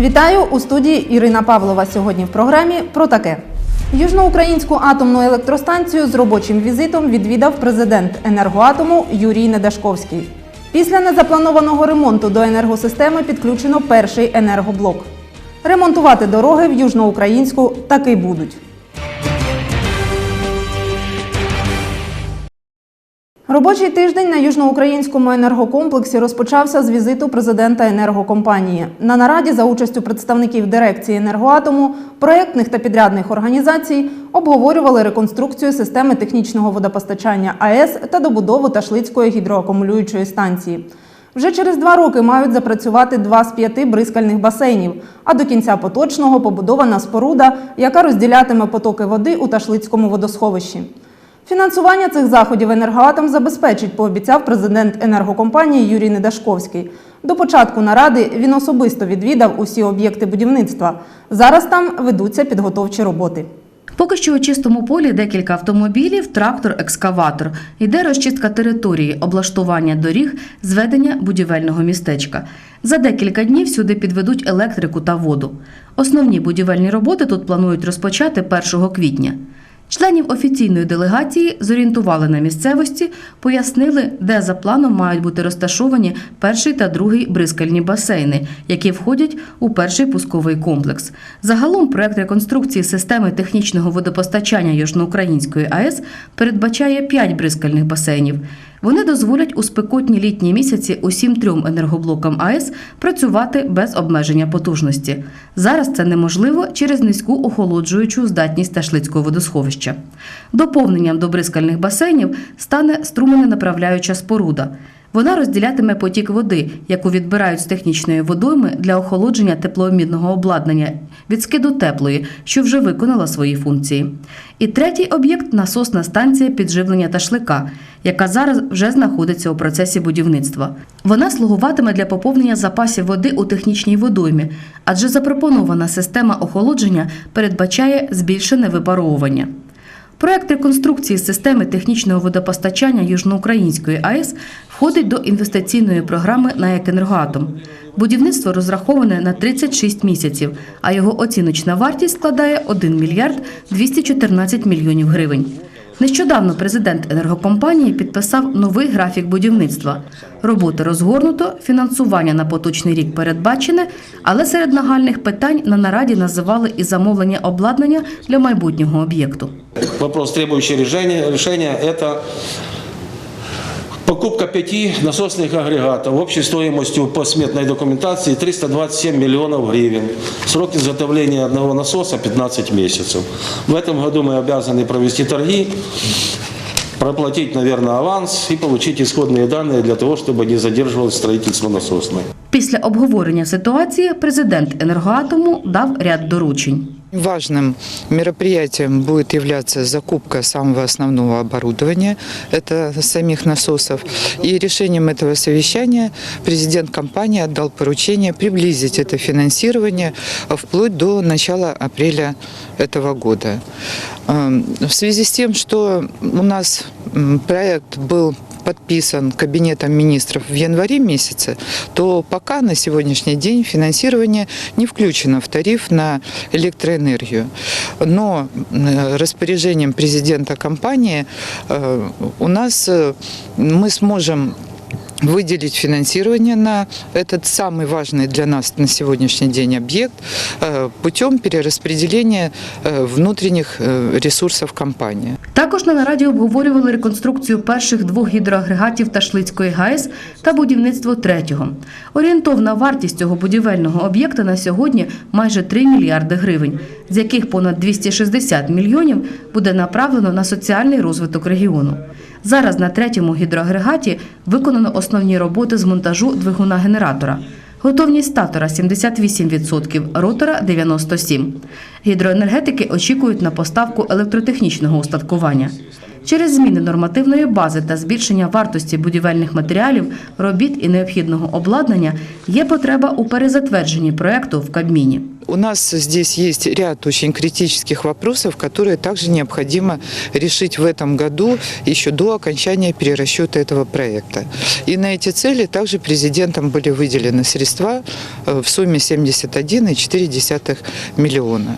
Вітаю у студії Ірина Павлова. Сьогодні в програмі про таке. Южноукраїнську атомну електростанцію з робочим візитом відвідав президент енергоатому Юрій Недашковський. Після незапланованого ремонту до енергосистеми підключено перший енергоблок. Ремонтувати дороги в Южноукраїнську таки будуть. Робочий тиждень на южноукраїнському енергокомплексі розпочався з візиту президента енергокомпанії. На нараді за участю представників дирекції енергоатому, проєктних та підрядних організацій обговорювали реконструкцію системи технічного водопостачання АЕС та добудову Ташлицької гідроакумулюючої станції. Вже через два роки мають запрацювати два з п'яти бризкальних басейнів, а до кінця поточного побудована споруда, яка розділятиме потоки води у Ташлицькому водосховищі. Фінансування цих заходів енергоатом забезпечить, пообіцяв президент енергокомпанії Юрій Недашковський. До початку наради він особисто відвідав усі об'єкти будівництва. Зараз там ведуться підготовчі роботи. Поки що у чистому полі декілька автомобілів, трактор, екскаватор. Йде розчистка території, облаштування доріг, зведення будівельного містечка. За декілька днів сюди підведуть електрику та воду. Основні будівельні роботи тут планують розпочати 1 квітня. Членів офіційної делегації зорієнтували на місцевості, пояснили, де за планом мають бути розташовані перший та другий бризкальні басейни, які входять у перший пусковий комплекс. Загалом проект реконструкції системи технічного водопостачання Южноукраїнської АЕС передбачає 5 бризкальних басейнів. Вони дозволять у спекотні літні місяці усім трьом енергоблокам АЕС працювати без обмеження потужності. Зараз це неможливо через низьку охолоджуючу здатність Ташлицького водосховища. Доповненням до бризкальних басейнів стане струмененаправляюча споруда. Вона розділятиме потік води, яку відбирають з технічної водойми для охолодження теплообмінного обладнання від скиду теплої, що вже виконала свої функції. І третій об'єкт насосна станція підживлення ташлика, яка зараз вже знаходиться у процесі будівництва. Вона слугуватиме для поповнення запасів води у технічній водоймі, адже запропонована система охолодження передбачає збільшене випаровування. Проект реконструкції системи технічного водопостачання Южноукраїнської АЕС входить до інвестиційної програми на «Екенергоатом». Будівництво розраховане на 36 місяців, а його оціночна вартість складає 1 мільярд 214 мільйонів гривень. Нещодавно президент енергокомпанії підписав новий графік будівництва. Роботи розгорнуто, фінансування на поточний рік передбачене, але серед нагальних питань на нараді називали і замовлення обладнання для майбутнього об'єкту. Вопрос, требующий рішення – це покупка пяти насосных агрегатов общей стоимостью по сметной документации 327 миллионов гривен. Срок изготовления одного насоса 15 месяцев. В этом году мы обязаны провести торги, проплатить, наверное, аванс и получить исходные данные для того, чтобы не задерживалось строительство насосной. Після обговорення ситуації президент енергоатому дав ряд доручень. Важным мероприятием будет являться закупка самого основного оборудования, это самих насосов. И решением этого совещания президент компании отдал поручение приблизить это финансирование вплоть до начала апреля этого года. Эм, В связи с тем, что у нас проект был подписан Кабинетом министров в январе месяце, то пока на сегодняшний день финансирование не включено в тариф на электроэнергию. Но э, распоряжением президента компании э, у нас э, мы сможем выделить финансирование на этот самый важный для нас на сегодняшний день объект э, путем перераспределения э, внутренних э, ресурсов компании. Також на нараді обговорювали реконструкцію перших двох гідроагрегатів Ташлицької ГАЕС та будівництво третього. Орієнтовна вартість цього будівельного об'єкта на сьогодні майже 3 мільярди гривень, з яких понад 260 мільйонів буде направлено на соціальний розвиток регіону. Зараз на третьому гідроагрегаті виконано основні роботи з монтажу двигуна генератора. Готовність статора 78%, ротора 97%. Гідроенергетики очікують на поставку електротехнічного устаткування. Через зміни нормативної бази та збільшення вартості будівельних матеріалів, робіт і необхідного обладнання є потреба у перезатвердженні проекту в Кабміні. У нас здесь есть ряд очень критических вопросов, которые также необходимо решить в этом году, еще до окончания перерасчета этого проекта. И на эти цели также президентом были выделены средства э, в сумме 71,4 миллиона.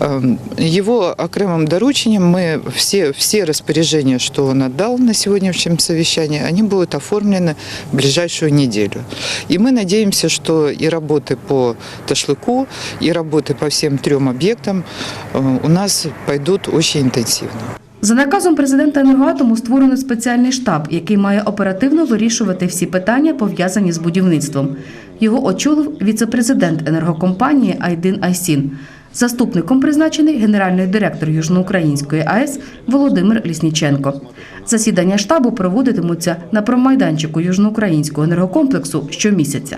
Эм, Его окремым доручением мы все, все распоряжения, что он отдал на сегодняшнем совещании, они будут оформлены в ближайшую неделю. И мы надеемся, что и работы по Ташлыку, и работы по всем трем объектам э, у нас пойдут очень интенсивно. За наказом президента «Енергоатому» створено спеціальний штаб, який має оперативно вирішувати всі питання, пов'язані з будівництвом. Його очолив віце-президент енергокомпанії Айдин Айсін. Заступником призначений генеральний директор Южноукраїнської АЕС Володимир Лісніченко. Засідання штабу проводитимуться на промайданчику Южноукраїнського енергокомплексу щомісяця.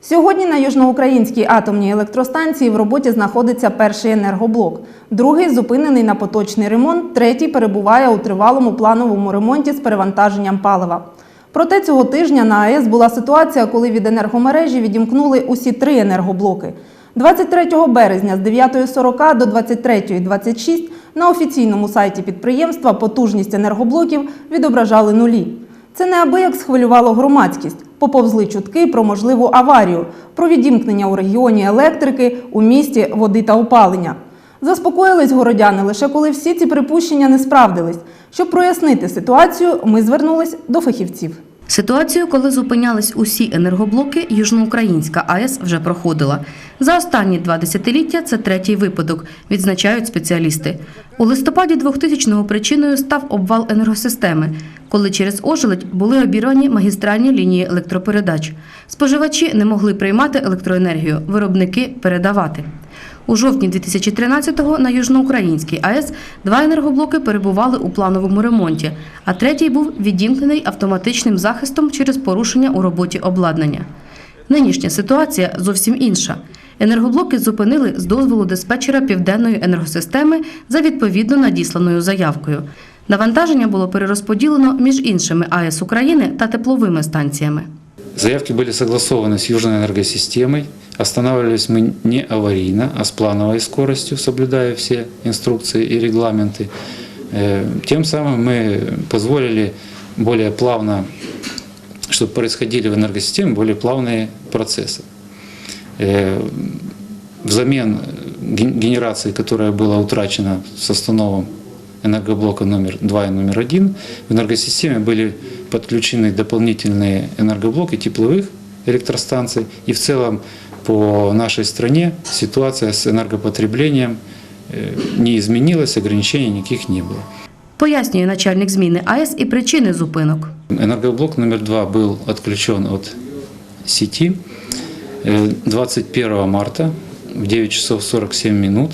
Сьогодні на Южноукраїнській атомній електростанції в роботі знаходиться перший енергоблок. Другий зупинений на поточний ремонт, третій перебуває у тривалому плановому ремонті з перевантаженням палива. Проте цього тижня на АЕС була ситуація, коли від енергомережі відімкнули усі три енергоблоки. 23 березня з 9.40 до 23.26 на офіційному сайті підприємства потужність енергоблоків відображали нулі. Це неабияк схвилювало громадськість. Поповзли чутки про можливу аварію, про відімкнення у регіоні електрики, у місті води та опалення. Заспокоїлись городяни лише коли всі ці припущення не справдились. Щоб прояснити ситуацію, ми звернулись до фахівців. Ситуацію, коли зупинялись усі енергоблоки, Южноукраїнська АЕС вже проходила. За останні два десятиліття це третій випадок, відзначають спеціалісти. У листопаді 2000-го причиною став обвал енергосистеми, коли через ожеледь були обірвані магістральні лінії електропередач. Споживачі не могли приймати електроенергію, виробники передавати. У жовтні 2013-го на Южноукраїнській АЕС два енергоблоки перебували у плановому ремонті, а третій був відімкнений автоматичним захистом через порушення у роботі обладнання. Нинішня ситуація зовсім інша. Енергоблоки зупинили з дозволу диспетчера південної енергосистеми за відповідно надісланою заявкою. Навантаження було перерозподілено між іншими АЕС України та тепловими станціями. Заявки были согласованы с Южной энергосистемой. Останавливались мы не аварийно, а с плановой скоростью, соблюдая все инструкции и регламенты. Э, Тем самым мы позволили более плавно, чтобы происходили в энергосистеме более плавные процессы. Э, Взамен ген- генерации, которая была утрачена с остановом энергоблока номер 2 и номер 1, в энергосистеме были подключены дополнительные энергоблоки тепловых электростанций. И в целом по нашей стране ситуация с энергопотреблением э, не изменилась, ограничений никаких не было. Пояснює начальник зміни АЕС і причини зупинок. Энергоблок номер два был отключен от сети э, 21 марта в 9 часов 47 минут.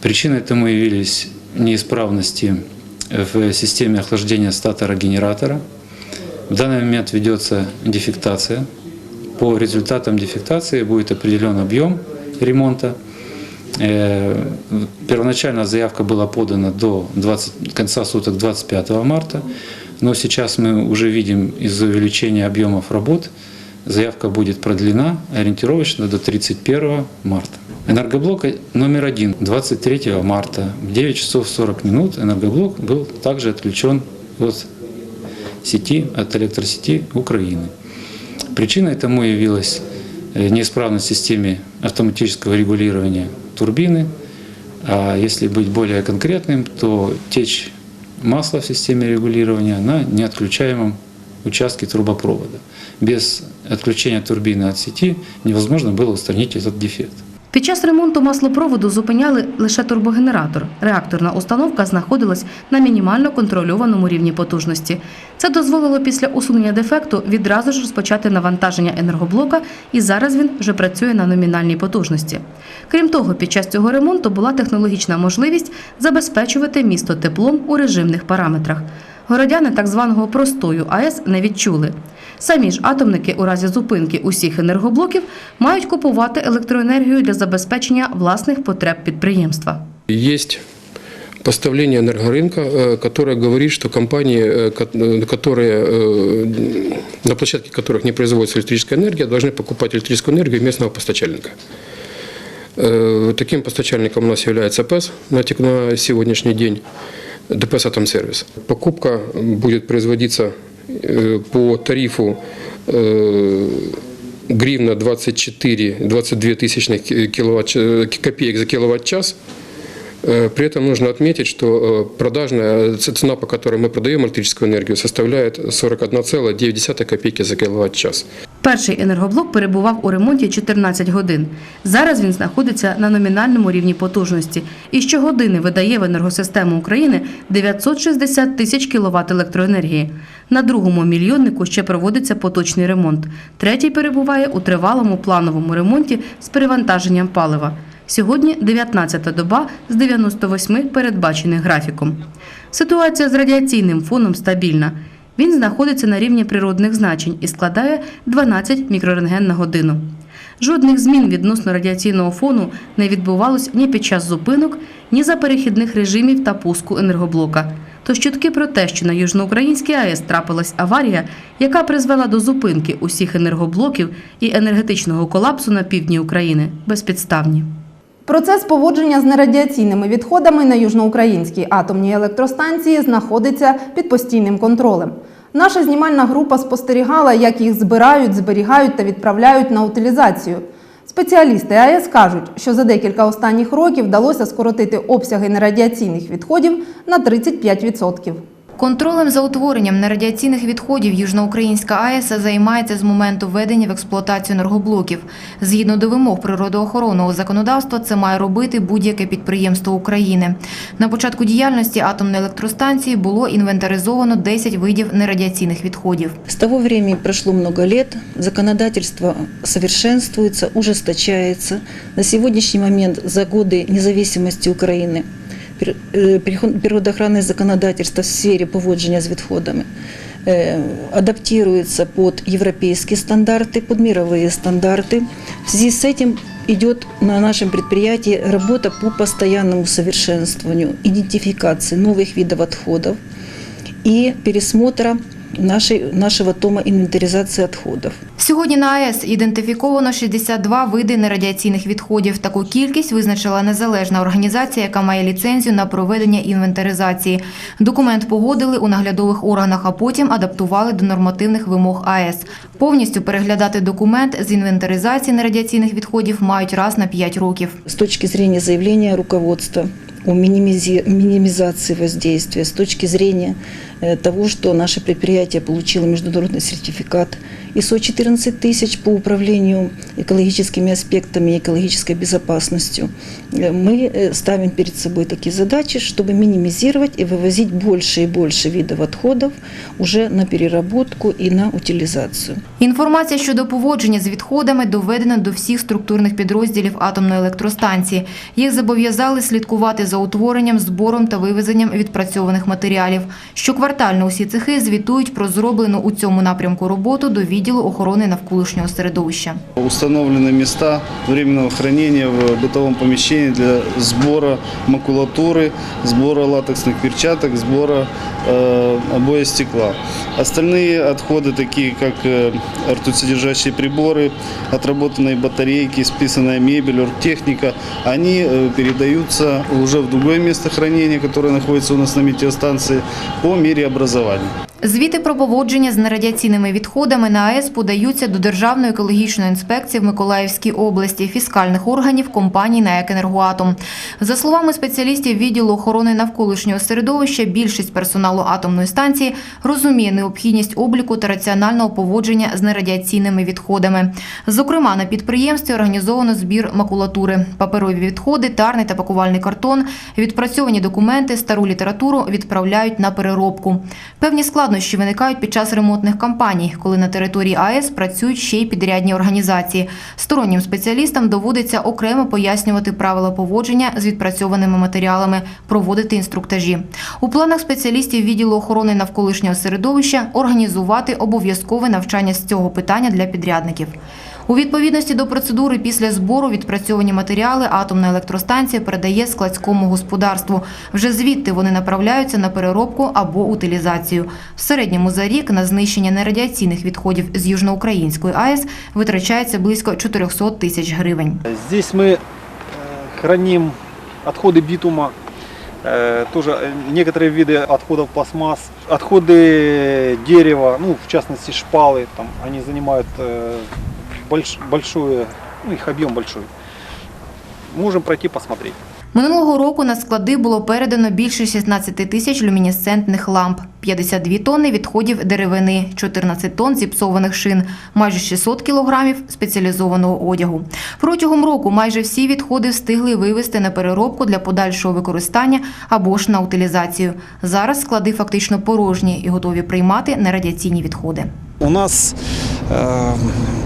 Причиной тому явились неисправности в системе охлаждения статора генератора. В данный момент ведется дефектация. По результатам дефектации будет определен объем ремонта. Э, Первоначально заявка была подана до 20 конца суток 25 марта, но сейчас мы уже видим из-за увеличения объемов работ, заявка будет продлена ориентировочно до 31 марта. Энергоблок номер один 23 марта в 9 часов 40 минут энергоблок был также отключен от сети, от электросети Украины. Причиной тому явилась э, неисправность в системе автоматического регулирования турбины. А если быть более конкретным, то течь масла в системе регулирования на неотключаемом участке трубопровода. Без отключения турбины от сети невозможно было устранить этот дефект. Під час ремонту маслопроводу зупиняли лише турбогенератор. Реакторна установка знаходилась на мінімально контрольованому рівні потужності. Це дозволило після усунення дефекту відразу ж розпочати навантаження енергоблока, і зараз він вже працює на номінальній потужності. Крім того, під час цього ремонту була технологічна можливість забезпечувати місто теплом у режимних параметрах. Городяни так званого простою АЕС не відчули. Самі ж атомники у разі зупинки усіх енергоблоків мають купувати електроенергію для забезпечення власних потреб підприємства. Есть поставления энергорынка, э, которое говорит, что компании, э, ко- э, которые, э, на площадке которых не производится электрическая энергия, должны покупать электрическую энергию у местного постачальника. Э, Таким постачальником у нас является ПЭС на тек- на сегодняшний день, ДПС «Атомсервис». Покупка будет производиться э, по тарифу э, гривна 24-22 тысячных киловатт, э, копеек за киловатт-час. Э, При этом нужно отметить, что э, продажная ц- цена, по которой мы продаем электрическую энергию, составляет 41,9 копейки за киловатт-час. Перший енергоблок перебував у ремонті 14 годин. Зараз він знаходиться на номінальному рівні потужності і щогодини видає в енергосистему України 960 тисяч кіловат електроенергії. На другому мільйоннику ще проводиться поточний ремонт. Третій перебуває у тривалому плановому ремонті з перевантаженням палива. Сьогодні 19-та доба з 98 передбачених графіком. Ситуація з радіаційним фоном стабільна. Він знаходиться на рівні природних значень і складає 12 мікрорентген на годину. Жодних змін відносно радіаційного фону не відбувалось ні під час зупинок, ні за перехідних режимів та пуску енергоблока. Тож чутки про те, що на Южноукраїнській АЕС трапилась аварія, яка призвела до зупинки усіх енергоблоків і енергетичного колапсу на півдні України, безпідставні. Процес поводження з нерадіаційними відходами на южноукраїнській атомній електростанції знаходиться під постійним контролем. Наша знімальна група спостерігала, як їх збирають, зберігають та відправляють на утилізацію. Спеціалісти АЕС кажуть, що за декілька останніх років вдалося скоротити обсяги нерадіаційних відходів на 35%. Контролем за утворенням нерадіаційних відходів Южноукраїнська АЕС займається з моменту введення в експлуатацію енергоблоків. Згідно до вимог природоохоронного законодавства, це має робити будь-яке підприємство України. На початку діяльності атомної електростанції було інвентаризовано 10 видів нерадіаційних відходів. С того времени прошло много лет, законодательство совершенствуется, ужесточается. На сегодняшний момент за годы независимости Украины пер- э, переход- природоохранное законодательство в сфере поводження з відходами э, адаптируется под европейские стандарты, под мировые стандарты. В связи с этим идет на нашем предприятии работа по постоянному совершенствованию, идентификации новых видов отходов и пересмотра нашей, нашего тома инвентаризации отходов. Сьогодні на АЕС ідентифіковано 62 види нерадіаційних відходів. Таку кількість визначила незалежна організація, яка має ліцензію на проведення інвентаризації. Документ погодили у наглядових органах, а потім адаптували до нормативних вимог АЕС. Повністю переглядати документ з інвентаризації нерадіаційних відходів мають раз на 5 років. С точки зрения заявления руководства о минимизи- минимизации воздействия, с точки зрения того, что наше предприятие получило международный сертификат ISO 14 тысяч по управлению экологическими аспектами и экологической безопасностью, э, мы э, ставим перед собой такие задачи, чтобы минимизировать и вывозить больше и больше видов отходов уже на переработку и на утилизацию. Інформація щодо поводження з відходами доведена до всіх структурних підрозділів атомної електростанції. Їх зобов'язали слідкувати за утворенням, збором та вивезенням відпрацьованих матеріалів. Щоквартально усі цехи звітують про зроблену у цьому напрямку роботу до відділу охорони навколишнього середовища. Установлены места временного хранения в бытовом помещении для сбора макулатуры, сбора латексных перчаток, сбора э, обоя стекла. Остальные отходы, такие как э, ртутьсодержащие приборы, отработанные батарейки, списанная мебель, оргтехника, они э, передаются уже в другое место хранения, которое находится у нас на метеостанции, по мере образования. Звіти про поводження з нерадіаційними відходами на АЕС подаються до Державної екологічної інспекції в Миколаївській області, фіскальних органів компаній НАЕК «Енергоатом». За словами спеціалістів відділу охорони навколишнього середовища, більшість персоналу атомної станції розуміє необхідність обліку та раціонального поводження з нерадіаційними відходами. Зокрема, на підприємстві організовано збір макулатури, паперові відходи, тарний та пакувальний картон, відпрацьовані документи, стару літературу відправляють на переробку. Певні складнощі виникають під час ремонтних кампаній, коли на території АЕС працюють ще й підрядні організації. Стороннім спеціалістам доводиться окремо пояснювати правила поводження з відпрацьованими матеріалами, проводити інструктажі. У планах спеціалістів відділу охорони навколишнього середовища організувати обов'язкове навчання з цього питання для підрядників. У відповідності до процедури після збору відпрацьовані матеріали атомна електростанція передає складському господарству. Вже звідти вони направляються на переробку або утилізацію. В середньому за рік на знищення нерадіаційних відходів з Южноукраїнської АЕС витрачається близько 400 тисяч гривень. Здесь мы э, храним отходы битума, э, тоже э, некоторые виды отходов пластмасс, отходы дерева, ну, в частности шпалы, там, они занимают э, больш- большое, ну, їх об'єм большой. Можемо пройти посмотреть. Минулого року на склади було передано більше 16 тисяч люмінесцентних ламп, 52 тонни відходів деревини, 14 тонн зіпсованих шин, майже 600 кілограмів спеціалізованого одягу. Протягом року майже всі відходи встигли вивезти на переробку для подальшого використання або ж на утилізацію. Зараз склади фактично порожні і готові приймати нерадіаційні відходи. У нас е,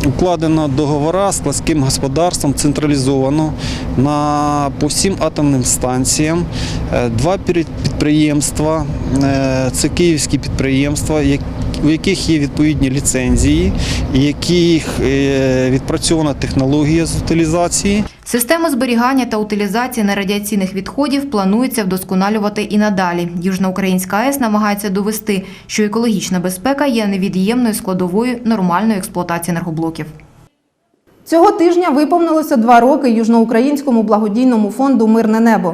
укладено договора з складським господарством централізовано на по всім атомним станціям. Е, Два підприємства, е, це київські підприємства, у яких є відповідні ліцензії, яких е, відпрацьована технологія з утилізації. Систему зберігання та утилізації нерадіаційних відходів планується вдосконалювати і надалі. Южноукраїнська АЕС намагається довести, що екологічна безпека є невід'ємною складовою нормальної експлуатації енергоблоків. Цього тижня виповнилося два роки южноукраїнському благодійному фонду Мирне небо.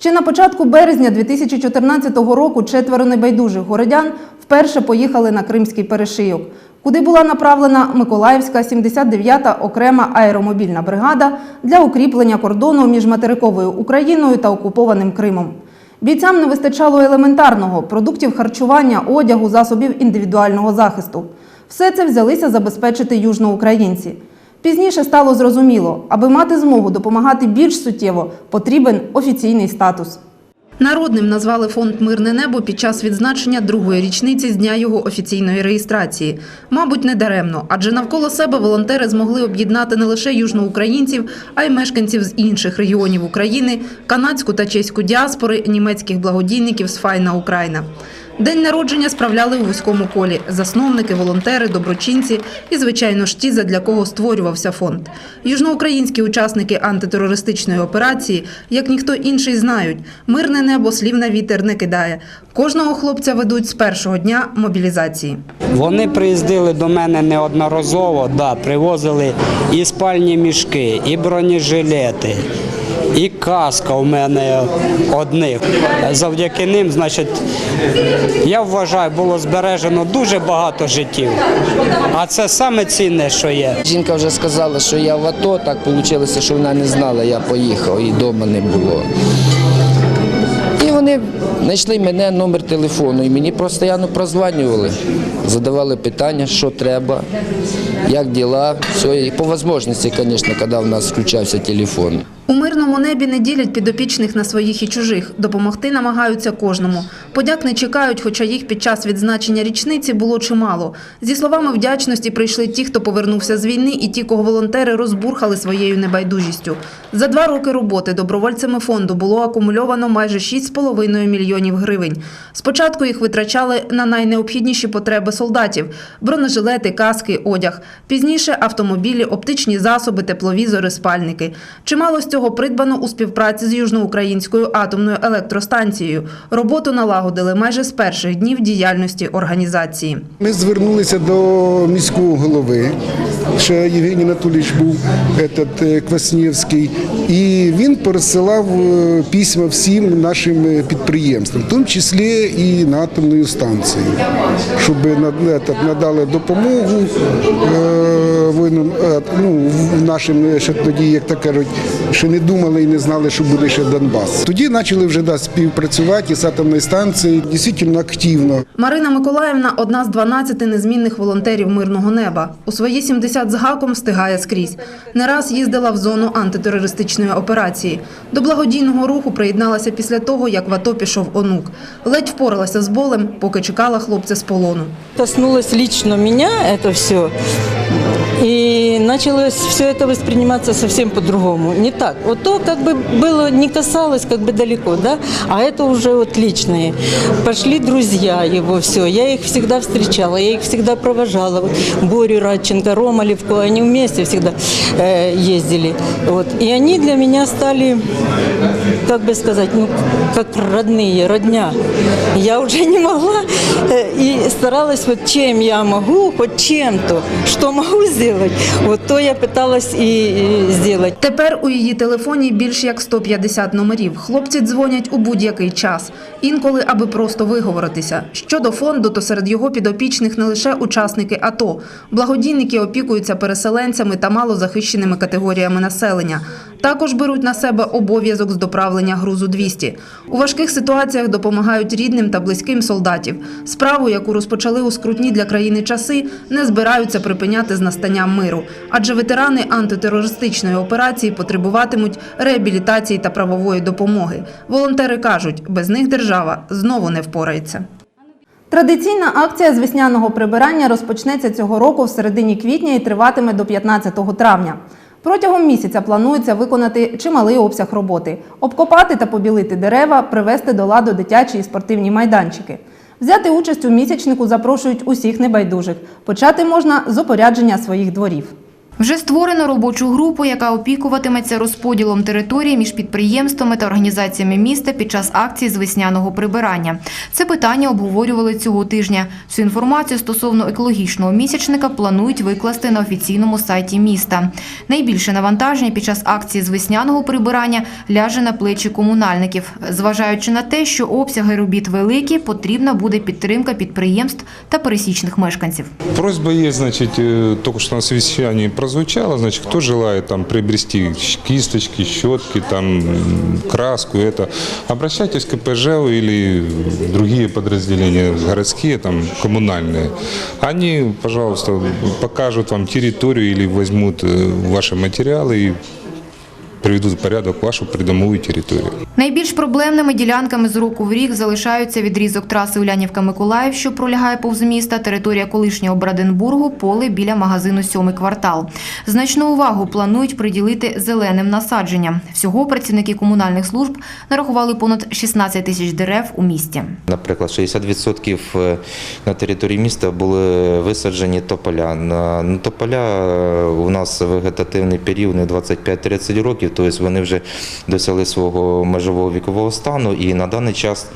Ще на початку березня 2014 року четверо небайдужих городян вперше поїхали на Кримський перешийок, куди була направлена Миколаївська 79-та окрема аеромобільна бригада для укріплення кордону між материковою Україною та окупованим Кримом. Бійцям не вистачало елементарного продуктів харчування, одягу, засобів індивідуального захисту. Все це взялися забезпечити южноукраїнці. Пізніше стало зрозуміло, аби мати змогу допомагати більш суттєво, потрібен офіційний статус. Народним назвали фонд Мирне небо під час відзначення другої річниці з дня його офіційної реєстрації. Мабуть, не даремно, адже навколо себе волонтери змогли об'єднати не лише южноукраїнців, а й мешканців з інших регіонів України, канадську та чеську діаспори, німецьких благодійників з Файна Україна. День народження справляли у вузькому колі засновники, волонтери, доброчинці і, звичайно ж, ті, задля кого створювався фонд. Южноукраїнські учасники антитерористичної операції, як ніхто інший, знають, мирне небо слів на вітер не кидає. Кожного хлопця ведуть з першого дня мобілізації. Вони приїздили до мене неодноразово, да, привозили і спальні мішки, і бронежилети, і каска у мене одних. Завдяки ним, значить, я вважаю, було збережено дуже багато життів. А це саме цінне, що є. Жінка вже сказала, що я в АТО, так вийшло, що вона не знала, я поїхав і вдома не було. І вони знайшли мене номер телефону і мені постійно прозванювали, задавали питання, що треба, як діла. Все. І по можливості, звісно, коли в нас включався телефон. У мирному небі не ділять підопічних на своїх і чужих. Допомогти намагаються кожному. Подяк не чекають, хоча їх під час відзначення річниці було чимало. Зі словами вдячності прийшли ті, хто повернувся з війни, і ті, кого волонтери розбурхали своєю небайдужістю. За два роки роботи добровольцями фонду було акумульовано майже 6,5 мільйонів гривень. Спочатку їх витрачали на найнеобхідніші потреби солдатів – бронежилети, каски, одяг. Пізніше – автомобілі, оптичні засоби, тепловізори, спальники. Чимало з цього придбано у співпраці з Южноукраїнською атомною електростанцією. Роботу налагодили майже з перших днів діяльності організації. Ми звернулися до міського голови, ще Євгеній Анатолійович був этот, е, Кваснєвський, і він пересилав е, письма всім нашим підприємствам, в тому числі і на атомну станцію, щоб надали допомогу е, ну, нашим ще тоді, як так кажуть, ще не думали і не знали, що буде ще Донбас. Тоді почали вже да, співпрацювати з атомною станцією дійсно активно. Марина Миколаївна – одна з 12 незмінних волонтерів мирного неба. У свої 70 з гаком встигає скрізь. Не раз їздила в зону антитерористичної операції. До благодійного руху приєдналася після того, як в АТО пішов онук. Ледь впоралася з болем, поки чекала хлопця з полону. Коснулось лично меня это все. И началось все это восприниматься совсем по-другому. Не так. Вот то как бы было, не касалось как бы далеко, да, а это уже вот личные. Пошли друзья его, все. Я их всегда встречала, я их всегда провожала. Вот Борю Радченко, Рома Левко, они вместе всегда э, ездили. Вот. И они для меня стали, как бы сказать, ну, как родные, родня. Я уже не могла э, и старалась вот чем я могу, хоть чем-то, что могу сделать, вот то я пыталась и, и сделать. Тепер у її телефоні більш як 150 номерів. Хлопці дзвонять у будь-який час. Інколи, аби просто виговоритися. Щодо фонду, то серед його підопічних не лише учасники АТО. Благодійники опікуються переселенцями та малозахищеними категоріями населення. Також беруть на себе обов'язок з доправлення грузу 200. У важких ситуаціях допомагають рідним та близьким солдатів. Справу, яку розпочали у скрутні для країни часи, не збираються припиняти з настанням миру. Адже ветерани антитерористичної операції потребуватимуть реабілітації та правової допомоги. Волонтери кажуть, без них держава знову не впорається. Традиційна акція з весняного прибирання розпочнеться цього року в середині квітня і триватиме до 15 травня. Протягом місяця планується виконати чималий обсяг роботи: обкопати та побілити дерева, привести до ладу дитячі і спортивні майданчики. Взяти участь у місячнику запрошують усіх небайдужих. Почати можна з опорядження своїх дворів. Вже створено робочу групу, яка опікуватиметься розподілом території між підприємствами та організаціями міста під час акції з весняного прибирання. Це питання обговорювали цього тижня. Всю інформацію стосовно екологічного місячника планують викласти на офіційному сайті міста. Найбільше навантаження під час акції з весняного прибирання ляже на плечі комунальників. Зважаючи на те, що обсяги робіт великі, потрібна буде підтримка підприємств та пересічних мешканців. Просьба есть, значит, э, только что на совещании прозвучало, значит, кто желает там приобрести кисточки, щетки, там м, краску, это, обращайтесь к КПЖ или другие подразделения городские, там коммунальные. Они, пожалуйста, покажут вам территорию или возьмут э, ваши материалы и приведут в порядок вашу придомовую территорию. Найбільш проблемними ділянками з року в рік залишаються відрізок траси Улянівка-Миколаїв, що пролягає повз міста, територія колишнього Браденбургу, поле біля магазину «Сьомий квартал». Значну увагу планують приділити зеленим насадженням. Всього працівники комунальних служб нарахували понад 16 тисяч дерев у місті. Наприклад, 60% на території міста були висаджені тополя. На на тополя е, у нас вегетативний період не 25-30 років, тобто вони вже досягли свого межового вікового стану і на даний час.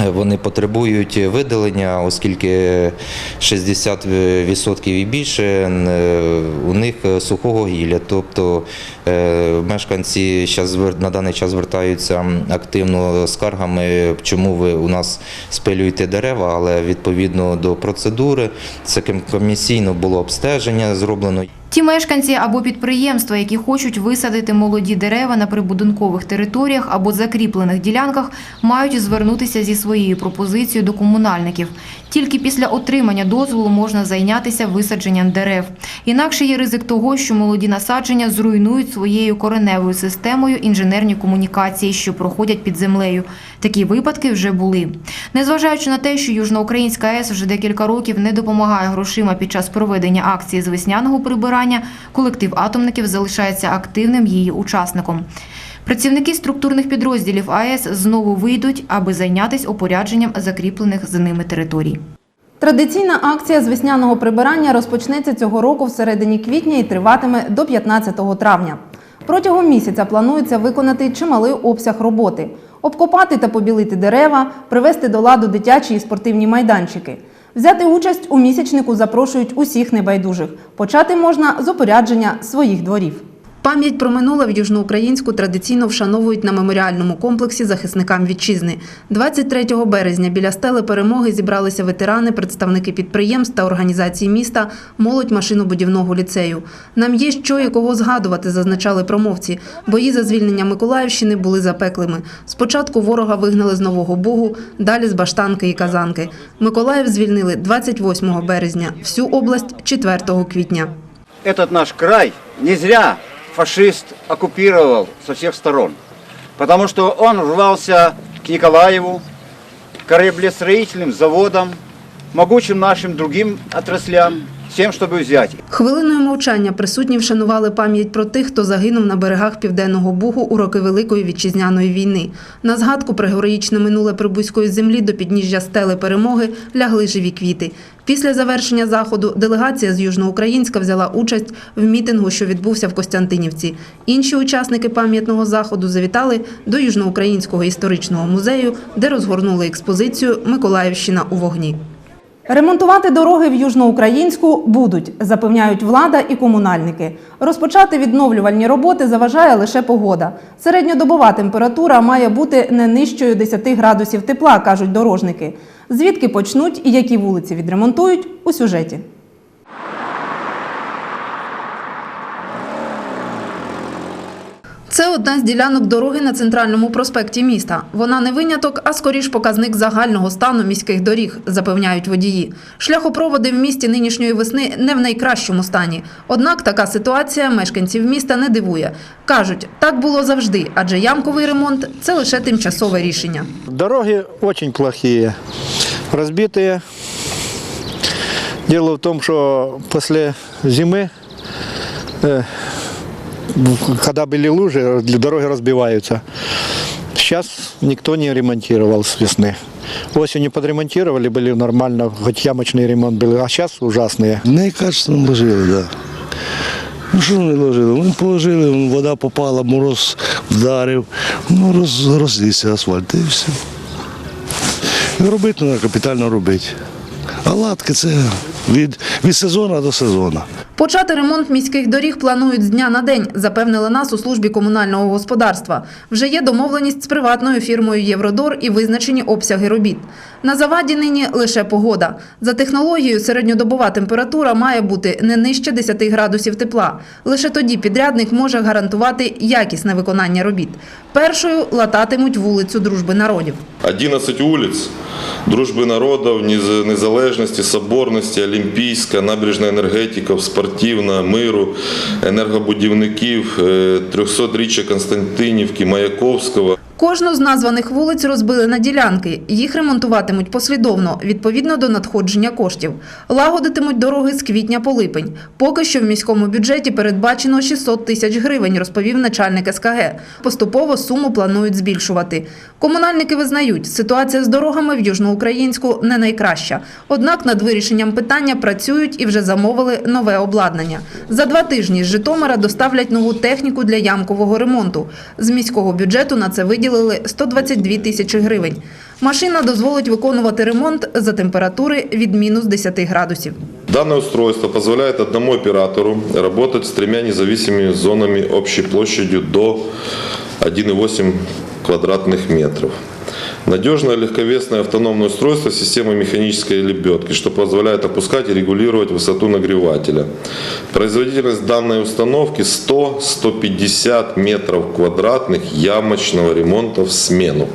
е, Вони потребують видалення, оскільки 60% і більше е, у них сухого гілля. Тобто е, мешканці звер- на даний час звертаються активно скаргами, чому ви у нас спилюєте дерева, але відповідно до процедури це ком- комісійно було обстеження зроблено. Ті мешканці або підприємства, які хочуть висадити молоді дерева на прибудинкових територіях або закріплених ділянках, мають звернутися зі своєю пропозицією до комунальників. Тільки після отримання дозволу можна зайнятися висадженням дерев. Інакше є ризик того, що молоді насадження зруйнують своєю кореневою системою інженерні комунікації, що проходять під землею. Такі випадки вже були. Незважаючи на те, що Южноукраїнська АЕС вже декілька років не допомагає грошима під час проведення акції з весняного прибирання, колектив атомників залишається активним її учасником. Працівники структурних підрозділів АЕС знову вийдуть, аби зайнятися опорядженням закріплених за ними територій. Традиційна акція з весняного прибирання розпочнеться цього року в середині квітня і триватиме до 15 травня. Протягом місяця планується виконати чималий обсяг роботи: обкопати та побілити дерева, привести до ладу дитячі і спортивні майданчики. Взяти участь у місячнику запрошують усіх небайдужих. Почати можна з опорядження своїх дворів. Пам'ять про минуле в Южноукраїнську традиційно вшановують на меморіальному комплексі захисникам вітчизни. 23 березня біля стели перемоги зібралися ветерани, представники підприємств та організацій міста, молодь машинобудівного ліцею. Нам є що і кого згадувати, зазначали промовці. Бої за звільнення Миколаївщини були запеклими. Спочатку ворога вигнали з Нового Бугу, далі з Баштанки і Казанки. Миколаїв звільнили 28 березня, всю область 4 квітня. Этот наш край не зря фашист оккупировал со всех сторон. Потому что он рвался к Николаеву, кораблестроительным заводам, могучим нашим другим отраслям. С тем, чтобы взять. Хвилиною мовчання присутні вшанували пам'ять про тих, хто загинув на берегах Південного Бугу у роки Великої вітчизняної війни. На згадку про героїчне минуле прибузької землі до підніжжя стели перемоги лягли живі квіти. Після завершення заходу делегація з Южноукраїнська взяла участь в мітингу, що відбувся в Костянтинівці. Інші учасники пам'ятного заходу завітали до Южноукраїнського історичного музею, де розгорнули експозицію Миколаївщина у вогні. Ремонтувати дороги в Южноукраїнську будуть, запевняють влада і комунальники. Розпочати відновлювальні роботи заважає лише погода. Середньодобова температура має бути не нижчою 10 градусів тепла, кажуть дорожники. Звідки почнуть і які вулиці відремонтують у сюжеті. Це одна з ділянок дороги на центральному проспекті міста. Вона не виняток, а скоріш показник загального стану міських доріг, запевняють водії. Шляхопроводи в місті нинішньої весни не в найкращому стані. Однак така ситуація мешканців міста не дивує. Кажуть, так було завжди, адже ямковий ремонт це лише тимчасове рішення. Дороги очень плохие, разбитые. Дело в том, что после зимы, э, когда были лужи, дороги разбиваются. Сейчас никто не ремонтировал с весны. Осенью подремонтировали, были нормально, хоть ямочный ремонт был, а сейчас ужасные. Некачественно ложили, так. Да. Ну що вони ложили? Вони положили, вода попала, мороз вдарив, ну роз, розлізся асфальт і все. І робити треба, капітально робити. А латки це від, від сезону до сезону. Почати ремонт міських доріг планують з дня на день, запевнили нас у службі комунального господарства. Вже є домовленість з приватною фірмою Євродор і визначені обсяги робіт. На заваді нині лише погода. За технологією середньодобова температура має бути не нижче 10 градусів тепла. Лише тоді підрядник може гарантувати якісне виконання робіт. Першою лататимуть вулицю Дружби народів. 11 улиц Дружби народов, Низ- Незалежності, Соборності, Олімпійська, Набережна енергетика, Спортивна, Миру, енергобудівників, е, 300-річчя Константинівки, Маяковського. Кожну з названих вулиць розбили на ділянки. Їх ремонтуватимуть послідовно, відповідно до надходження коштів. Лагодитимуть дороги з квітня по липень. Поки що в міському бюджеті передбачено 600 тисяч гривень, розповів начальник СКГ. Поступово суму планують збільшувати. Комунальники визнають, ситуація з дорогами в Южноукраїнську не найкраща. Однак над вирішенням питання працюють і вже замовили нове обладнання. За два тижні з Житомира доставлять нову техніку для ямкового ремонту. З міського бюджету на це виділили 122 тисячі гривень. Машина дозволить виконувати ремонт за температури від мінус 10 градусів. Данное устройство позволяет одному оператору работать с тремя независимыми зонами общей площадью до 1,8 квадратных метров. Надежное легковесное автономное устройство с системой механической лебедки, что позволяет опускать и регулировать высоту нагревателя. Производительность данной установки 100-150 метров квадратных ямочного ремонта в смену.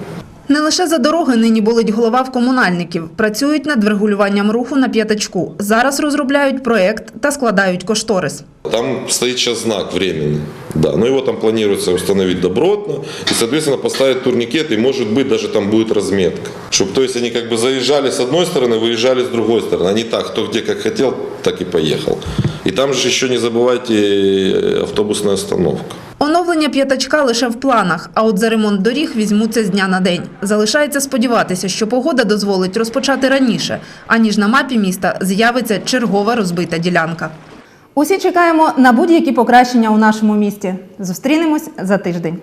Не лише за дороги нині болить голова в комунальників. Працюють над врегулюванням руху на п'ятачку. Зараз розробляють проєкт та складають кошторис. Там стоит сейчас знак временный. Да, но его там планируется установить добротно и, соответственно, поставить турникет, и, может быть, даже там будет разметка. Чтобы, то есть, они как бы заезжали с одной стороны, выезжали с другой стороны. А не так, кто где как хотел, так и поехал. И там же еще не забывайте э, автобусная остановка. Оновлення п'ятачка лише в планах, а от за ремонт доріг візьмуться з дня на день. Залишається сподіватися, що погода дозволить розпочати раніше, аніж на мапі міста з'явиться чергова розбита ділянка. Усі чекаємо на будь-які покращення у нашому місті. Зустрінемось за тиждень.